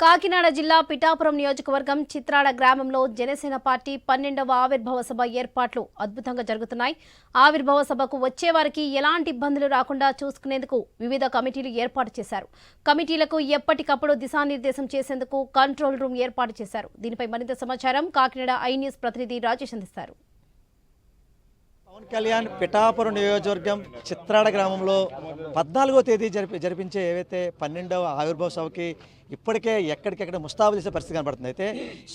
కాకినాడ జిల్లా పిఠాపురం నియోజకవర్గం చిత్రాడ గ్రామంలో జనసేన పార్టీ పన్నెండవ ఆవిర్భావ సభ ఏర్పాట్లు అద్భుతంగా జరుగుతున్నాయి. ఆవిర్భావ సభకు వచ్చేవారికి ఎలాంటి ఇబ్బందులు రాకుండా చూసుకునేందుకు వివిధ కమిటీలు ఏర్పాటు చేశారు. కమిటీలకు ఎప్పటికప్పుడు దిశానిర్దేశం చేసేందుకు కంట్రోల్ రూమ్ ఏర్పాటు చేశారు. దీనిపై మరింత సమాచారం కాకినాడ ఐ న్యూస్ ప్రతినిధి రాజేష్ అందిస్తారు. పవన్ కళ్యాణ్ పిఠాపురం నియోజకవర్గం చిత్రాడ గ్రామంలో పద్నాలుగో తేదీ జరిపి జరిపించే ఏవైతే పన్నెండవ ఆవిర్భావ సభకి ఇప్పటికే ఎక్కడికెక్కడ ముస్తాబు చేసే పరిస్థితి కనబడుతుంది. అయితే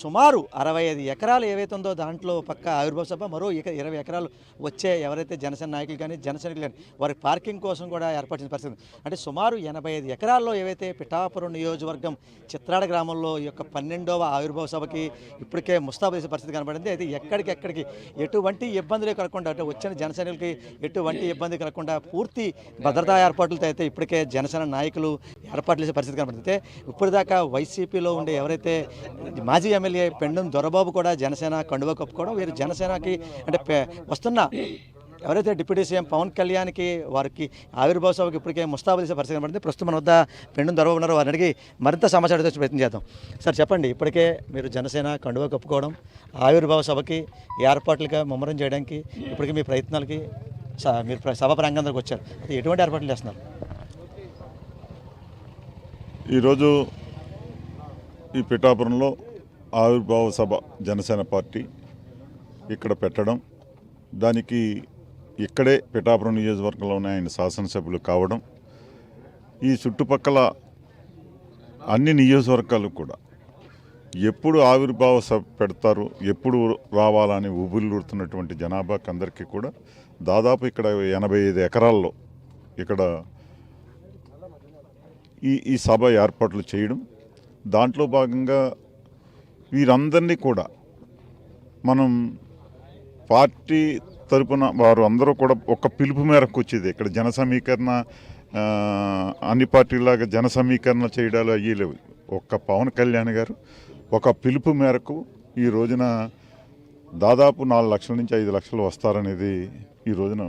సుమారు అరవై ఐదు ఎకరాలు ఏవైతే ఉందో దాంట్లో పక్క ఆవిర్భావ సభ మరో ఇక ఇరవై ఎకరాలు వచ్చే ఎవరైతే జనసేన నాయకులు కానీ జనసైనికులు కానీ వారి పార్కింగ్ కోసం కూడా ఏర్పాటు చేసిన పరిస్థితి అంటే సుమారు ఎనభై ఐదు ఎకరాల్లో ఏవైతే పిఠాపురం నియోజకవర్గం చిత్రాడ గ్రామంలో ఈ యొక్క పన్నెండవ ఆవిర్భావ సభకి ఇప్పటికే ముస్తాబు చేసే పరిస్థితి కనబడింది. అయితే ఎక్కడికెక్కడికి ఎటువంటి ఇబ్బందులు కలగకుండా అంటే వచ్చిన జనసైనికులకి ఎటువంటి ఇబ్బంది కలగకుండా పూర్తి భద్రతా ఏర్పాట్లతో అయితే ఇప్పటికే జనసేన నాయకులు ఏర్పాట్లు చేసే పరిస్థితి కనబడుతుంది. అయితే ఇప్పటిదాకా వైసీపీలో ఉండే ఎవరైతే మాజీ ఎమ్మెల్యే పెండం దొరబాబు కూడా జనసేన కండువా కప్పుకోవడం వీరు జనసేనకి అంటే వస్తున్న ఎవరైతే డిప్యూటీ సీఎం పవన్ కళ్యాణ్కి వారికి ఆవిర్భావ సభకి ఇప్పటికే ముస్తాబు చేసే పరిస్థితి పడింది ప్రస్తుతం మన వద్ద పెండు దొరవ ఉన్నారు. వారిని అడిగి మరింత సమాచారం తెచ్చి ప్రయత్నం చేద్దాం. సార్ చెప్పండి. ఇప్పటికే మీరు జనసేన కండువా కప్పుకోవడం ఆవిర్భావ సభకి ఏర్పాట్లుగా ముమ్మరం చేయడానికి ఇప్పటికే మీ ప్రయత్నాలకి స- మీరు ప్ర- సభ ప్రాంగణంలోకి వచ్చారు. ఎటువంటి ఏర్పాట్లు చేస్తున్నారు? ఈరోజు ఈ పిఠాపురంలో ఆవిర్భావ సభ జనసేన పార్టీ ఇక్కడ పెట్టడం దానికి ఇక్కడే పిఠాపురం నియోజకవర్గంలోనే ఆయన శాసనసభ్యులు కావడం ఈ చుట్టుపక్కల అన్ని నియోజకవర్గాలు కూడా ఎప్పుడు ఆవిర్భావ సభ పెడతారు ఎప్పుడు రావాలని ఉబుల్లుడుతున్నటువంటి జనాభాకి అందరికీ కూడా దాదాపు ఇక్కడ ఎనభై ఐదు ఎకరాల్లో ఇక్కడ ఈ ఈ సభ ఏర్పాట్లు చేయడం దాంట్లో భాగంగా వీరందరినీ కూడా మనం పార్టీ తరపున వారు అందరూ కూడా ఒక పిలుపు మేరకు వచ్చేది. ఇక్కడ జన సమీకరణ అన్ని పార్టీలాగా జన సమీకరణ చేయడాలు అయ్యేలేవు ఒక్క పవన్ కళ్యాణ్ గారు ఒక పిలుపు మేరకు ఈ రోజున దాదాపు నాలుగు లక్షల నుంచి ఐదు లక్షలు వస్తారనేది ఈ రోజున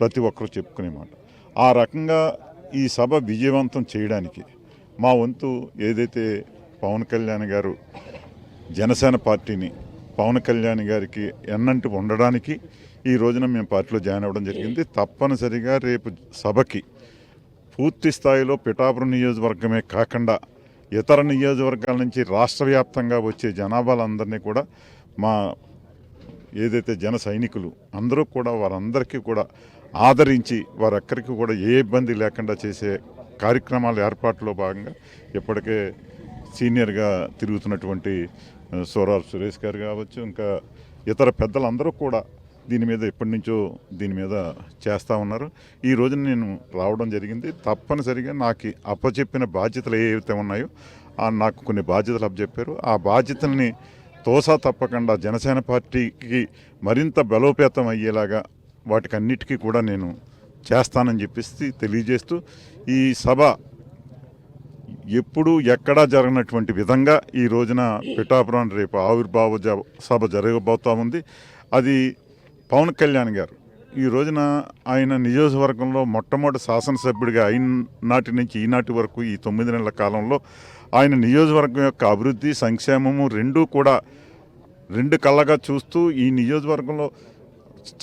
ప్రతి ఒక్కరూ చెప్పుకునే మాట. ఆ రకంగా ఈ సభ విజయవంతం చేయడానికి మా వంతు ఏదైతే పవన్ కళ్యాణ్ గారు జనసేన పార్టీని పవన్ కళ్యాణ్ గారికి ఎన్నంటి ఉండడానికి ఈ రోజున మేము పార్టీలో జాయిన్ అవ్వడం జరిగింది. తప్పనిసరిగా రేపు సభకి పూర్తి స్థాయిలో పిఠాపురం నియోజకవర్గమే కాకుండా ఇతర నియోజకవర్గాల నుంచి రాష్ట్ర వ్యాప్తంగా వచ్చే జనాభాలందరినీ కూడా మా ఏదైతే జన సైనికులు అందరూ కూడా వారందరికీ కూడా ఆదరించి వారెక్కరికి కూడా ఏ ఇబ్బంది లేకుండా చేసే కార్యక్రమాల ఏర్పాటులో భాగంగా ఇప్పటికే సీనియర్గా తిరుగుతున్నటువంటి ఆ, సోరార్ సురేష్ గారు కావచ్చు ఇంకా ఇతర పెద్దలందరూ కూడా దీని మీద ఎప్పటి నుంచో దీని మీద చేస్తూ ఉన్నారు. ఈ రోజున నేను రావడం జరిగింది. తప్పనిసరిగా నాకు అప్పచెప్పిన బాధ్యతలు ఏవైతే ఉన్నాయో ఆ నాకు కొన్ని బాధ్యతలు అప్పచెప్పారు. ఆ బాధ్యతల్ని తోసా తప్పకుండా జనసేన పార్టీకి మరింత బలోపేతం అయ్యేలాగా వాటికన్నిటికీ కూడా నేను చేస్తానని చెప్పేసి తెలియజేస్తూ ఈ సభ ఎప్పుడు ఎక్కడా జరగనటువంటి విధంగా ఈ రోజున పిఠాపురం రేపు ఆవిర్భావ జ- సభ జరగబోతా ఉంది. అది పవన్ కళ్యాణ్ గారు. ఈ రోజున ఆయన నియోజకవర్గంలో మొట్టమొదటి శాసనసభ్యుడిగా అయిన నాటి నుంచి ఈనాటి వరకు ఈ తొమ్మిది నెలల కాలంలో ఆయన నియోజకవర్గం యొక్క అభివృద్ధి సంక్షేమము రెండూ కూడా రెండు కళ్ళగా చూస్తూ ఈ నియోజకవర్గంలో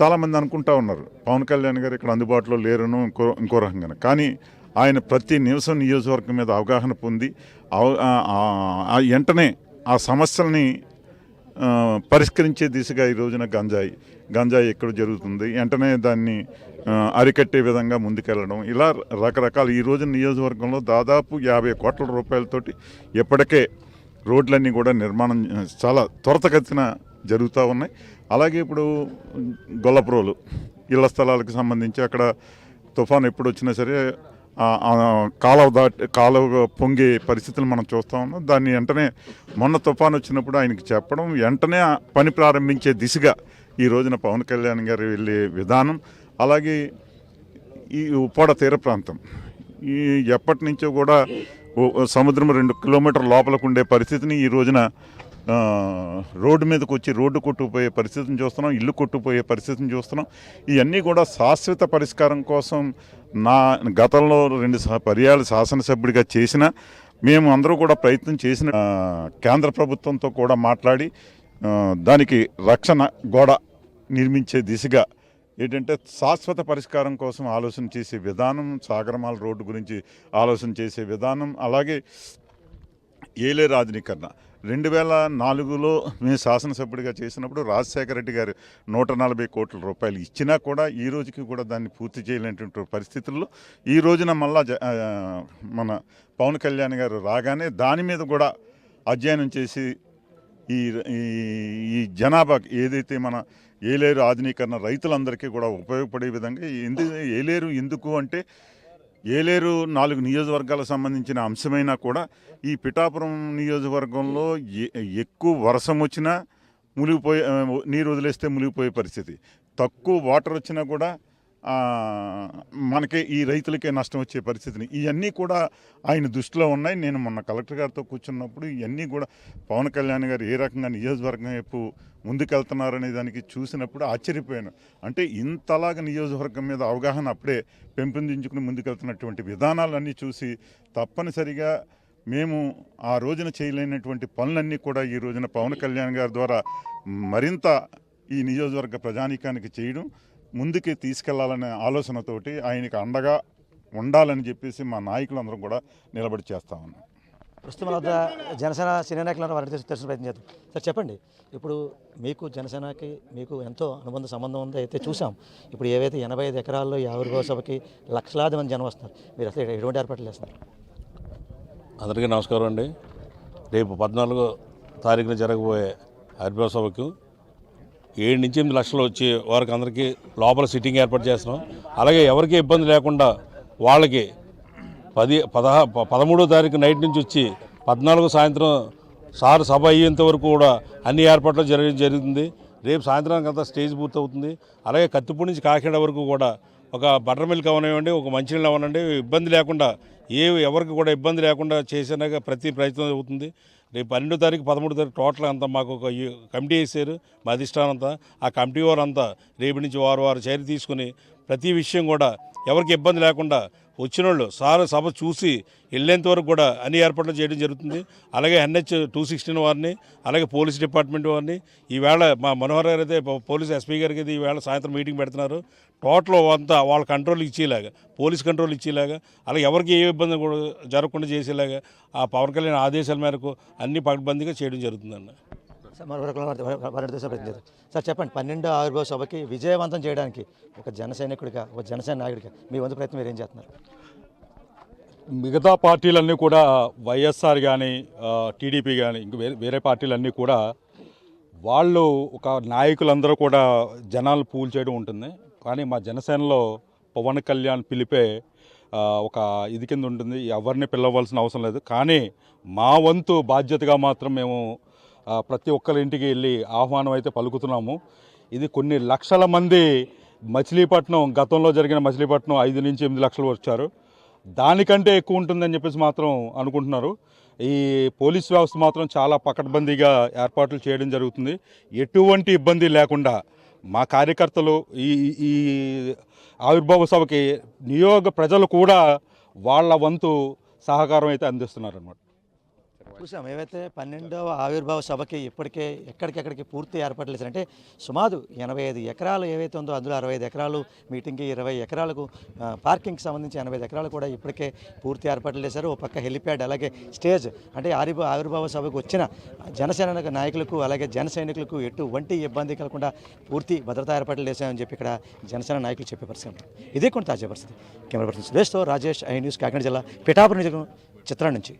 చాలామంది అనుకుంటా ఉన్నారు. పవన్ కళ్యాణ్ గారు ఇక్కడ అందుబాటులో లేరును ఇంకో ఇంకో రకంగా కానీ ఆయన ప్రతి నివసం నియోజకవర్గం మీద అవగాహన పొంది అవ- ఆ- వెంటనే ఆ సమస్యల్ని పరిష్కరించే దిశగా ఈ రోజున గంజాయి గంజాయి ఎక్కడ జరుగుతుంది. వెంటనే దాన్ని అరికట్టే విధంగా ముందుకెళ్ళడం. ఇలా రకరకాల ఈ రోజు నియోజకవర్గంలో దాదాపు యాభై కోట్ల రూపాయలతోటి ఇప్పటికే రోడ్లన్నీ కూడా నిర్మాణం చాలా త్వరతగతిన జరుగుతూ ఉన్నాయి. అలాగే ఇప్పుడు గొల్లప్రోలు ఇళ్ళ స్థలాలకు సంబంధించి అక్కడ తుఫాన్ ఎప్పుడు వచ్చినా సరే కాలువ దాటి కాలువ పొంగే పరిస్థితులు మనం చూస్తూ ఉన్నాం. దాన్ని వెంటనే మొన్న తుఫాను వచ్చినప్పుడు ఆయనకి చెప్పడం వెంటనే పని ప్రారంభించే దిశగా ఈ రోజున పవన్ కళ్యాణ్ గారు వెళ్ళే విధానం అలాగే ఈ ఉప్పాడ తీర ప్రాంతం. ఈ ఎప్పటి నుంచో కూడా సముద్రం రెండు కిలోమీటర్ లోపలకు ఉండే పరిస్థితిని ఈ రోజున రోడ్డు మీదకి వచ్చి రోడ్డు కొట్టుకుపోయే పరిస్థితిని చూస్తున్నాం ఇల్లు కొట్టుకుపోయే పరిస్థితిని చూస్తున్నాం. ఇవన్నీ కూడా శాశ్వత పరిష్కారం కోసం నా గతంలో రెండు పర్యాలు శాసనసభ్యుడిగా చేసిన మేము అందరూ కూడా ప్రయత్నం చేసిన కేంద్ర ప్రభుత్వంతో కూడా మాట్లాడి దానికి రక్షణ గోడ నిర్మించే దిశగా ఏంటంటే శాశ్వత పరిష్కారం కోసం ఆలోచన చేసే విధానం సాగరమాల రోడ్డు గురించి ఆలోచన చేసే విధానం అలాగే ఏలే రాజనీకరణ. రెండు వేల నాలుగులో మేము శాసనసభ్యుడిగా చేసినప్పుడు రాజశేఖర రెడ్డి గారు నూట నలభై కోట్ల రూపాయలు ఇచ్చినా కూడా ఈ రోజుకి కూడా దాన్ని పూర్తి చేయలేనటువంటి పరిస్థితుల్లో ఈ రోజున మళ్ళా మన పవన్ కళ్యాణ్ గారు రాగానే దాని మీద కూడా అధ్యయనం చేసి ఈ ఈ- ఈ ఏదైతే మన ఏలేరు ఆధునీకరణ రైతులందరికీ కూడా ఉపయోగపడే విధంగా ఎందు ఏలేరు ఎందుకు అంటే ఏలేరు నాలుగు నియోజకవర్గాలకు సంబంధించిన అంశమైనా కూడా ఈ పిఠాపురం నియోజకవర్గంలో ఎక్కువ వర్షం వచ్చినా మునిగిపోయే నీరు వదిలేస్తే మునిగిపోయే పరిస్థితి. తక్కువ వాటర్ వచ్చినా కూడా మనకే ఈ రైతులకే నష్టం వచ్చే పరిస్థితిని. ఇవన్నీ కూడా ఆయన దృష్టిలో ఉన్నాయి. నేను మొన్న కలెక్టర్ గారితో కూర్చున్నప్పుడు ఇవన్నీ కూడా పవన్ కళ్యాణ్ గారు ఏ రకంగా నియోజకవర్గం వైపు ముందుకెళ్తున్నారనే దానికి చూసినప్పుడు ఆశ్చర్యపోయాను. అంటే ఇంతలాగా నియోజకవర్గం మీద అవగాహన అప్పుడే పెంపొందించుకుని ముందుకెళ్తున్నటువంటి విధానాలన్నీ చూసి తప్పనిసరిగా మేము ఆ రోజున చేయలేనటువంటి పనులన్నీ కూడా ఈ రోజున పవన్ కళ్యాణ్ గారి ద్వారా మరింత ఈ నియోజకవర్గ ప్రజానీకానికి చేయడం ముందుకి తీసుకెళ్ళాలనే ఆలోచనతోటి ఆయనకి అండగా ఉండాలని చెప్పేసి మా నాయకులందరం కూడా నిలబడి చేస్తా ఉన్నాం. ప్రస్తుతం వద్ద జనసేన సీనియర్ నాయకులను వారిని తెలిసి తెలిసిన ప్రయత్నం చేద్దాం. సార్ చెప్పండి. ఇప్పుడు మీకు జనసేనకి మీకు ఎంతో అనుబంధ సంబంధం ఉందో. అయితే చూసాం. ఇప్పుడు ఏవైతే ఎనభై ఐదు ఎకరాల్లో ఈ ఆవిర్భావ సభకి లక్షలాది మంది జనం వస్తున్నారు. మీరు అసలు ఎటువంటి ఏర్పాట్లు చేస్తున్నారు? అందరికీ నమస్కారం అండి. రేపు పద్నాలుగో తారీఖున జరగబోయే ఆవిర్భావ సభకు ఏడు నుంచి ఎనిమిది లక్షలు వచ్చి వారికి అందరికీ లోపల సిట్టింగ్ ఏర్పాటు చేస్తున్నాం. అలాగే ఎవరికీ ఇబ్బంది లేకుండా వాళ్ళకి పది పదహా ప- పదమూడో తారీఖు నైట్ నుంచి వచ్చి పద్నాలుగు సాయంత్రం సార్ సభ అయ్యేంత వరకు కూడా అన్ని ఏర్పాట్లు జరగ జరుగుతుంది. రేపు సాయంత్రానికి అంతా స్టేజ్ పూర్తవుతుంది. అలాగే కత్తిపూడి నుంచి కాకినాడ వరకు కూడా ఒక బటర్ మిల్క్ అవనివ్వండి ఒక మంచినీళ్ళు అవనండి ఇబ్బంది లేకుండా ఏ ఎవరికి కూడా ఇబ్బంది లేకుండా చేసినాక ప్రతి ప్రయత్నం అవుతుంది రేపు పన్నెండో తారీఖు పదమూడో తారీఖు టోటల్ అంతా మాకు ఒక కమిటీ వేసారు మా అధిష్టానంతా ఆ కమిటీ వారంతా రేపు నుంచి వారు వారు చర్య తీసుకుని ప్రతి విషయం కూడా ఎవరికి ఇబ్బంది లేకుండా వచ్చిన వాళ్ళు సార్ సభ చూసి వెళ్ళేంత వరకు కూడా అన్ని ఏర్పాట్లు చేయడం జరుగుతుంది. అలాగే ఎన్హెచ్ టూ సిక్స్టీన్ వారిని అలాగే పోలీస్ డిపార్ట్మెంట్ వారిని. ఈవేళ మా మనోహర్ గారు అయితే పోలీస్ ఎస్పీ గారికి అయితే ఈవేళ సాయంత్రం మీటింగ్ పెడుతున్నారు. టోటల్ అంతా వాళ్ళ కంట్రోల్ ఇచ్చేలాగా పోలీస్ కంట్రోల్ ఇచ్చేలాగా అలాగే ఎవరికి ఏ ఇబ్బంది కూడా జరగకుండా చేసేలాగా ఆ పవన్ కళ్యాణ్ ఆదేశాల మేరకు అన్ని పకడ్బందీగా చేయడం జరుగుతుందండి మరొకరు ప్రయత్నం సార్ చెప్పండి పన్నెండో ఆవిర్భావ సభకి విజయవంతం చేయడానికి ఒక జనసైనికుడిగా ఒక జనసేన నాయకుడిగా మీ వంతు ప్రయత్నం మీరు ఏం చేస్తున్నారు? మిగతా పార్టీలన్నీ కూడా వైఎస్ఆర్ కానీ టీడీపీ కానీ ఇంక వేరే వేరే పార్టీలన్నీ కూడా వాళ్ళు ఒక నాయకులందరూ కూడా జనాలు పూల్ చేయడం ఉంటుంది. కానీ మా జనసేనలో పవన్ కళ్యాణ్ పిలిపే ఒక ఇది కింద ఉంటుంది. ఎవరిని పిలవలసిన అవసరం లేదు. కానీ మా వంతు బాధ్యతగా మాత్రం మేము ప్రతి ఒక్కరి ఇంటికి వెళ్ళి ఆహ్వానం అయితే పలుకుతున్నాము. ఇది కొన్ని లక్షల మంది మచిలీపట్నం గతంలో జరిగిన మచిలీపట్నం ఐదు నుంచి ఎనిమిది లక్షలు వచ్చారు. దానికంటే ఎక్కువ ఉంటుందని చెప్పేసి మాత్రం అనుకుంటున్నారు. ఈ పోలీస్ వ్యవస్థ మాత్రం చాలా పకడ్బందీగా ఏర్పాట్లు చేయడం జరుగుతుంది. ఎటువంటి ఇబ్బంది లేకుండా మా కార్యకర్తలు ఈ ఈ ఆవిర్భావ సభకి నియోగ ప్రజలు కూడా వాళ్ళ వంతు సహకారం అయితే అందిస్తున్నారు అనమాట చూసాం. ఏవైతే పన్నెండవ ఆవిర్భావ సభకి ఇప్పటికే ఎక్కడికెక్కడికి పూర్తి ఏర్పాట్లు చేశారంటే సుమారు ఎనభై ఐదు ఎకరాలు ఏవైతే ఉందో అందులో అరవై ఐదు ఎకరాలు మీటింగ్కి ఇరవై ఎకరాలకు పార్కింగ్కి సంబంధించి ఎనభై ఐదు ఎకరాలు కూడా ఇప్పటికే పూర్తి ఏర్పాట్లు చేశారు. ఓ పక్క హెలిప్యాడ్ అలాగే స్టేజ్ అంటే ఆవిర్భావ ఆవిర్భావ సభకు వచ్చిన జనసేన నాయకులకు అలాగే జన సైనికులకు ఎటువంటి ఇబ్బంది కలగకుండా పూర్తి భద్రతా ఏర్పాట్లు చేశామని చెప్పి ఇక్కడ జనసేన నాయకులు చెప్పే పరిస్థితి ఇదే కొన్ని తాజా పరిస్థితి. కెమెరా పర్సన్ సురేష్తో రాజేష్ ఐ న్యూస్ కాకినాడ జిల్లా పిఠాపురం చిత్రం నుంచి.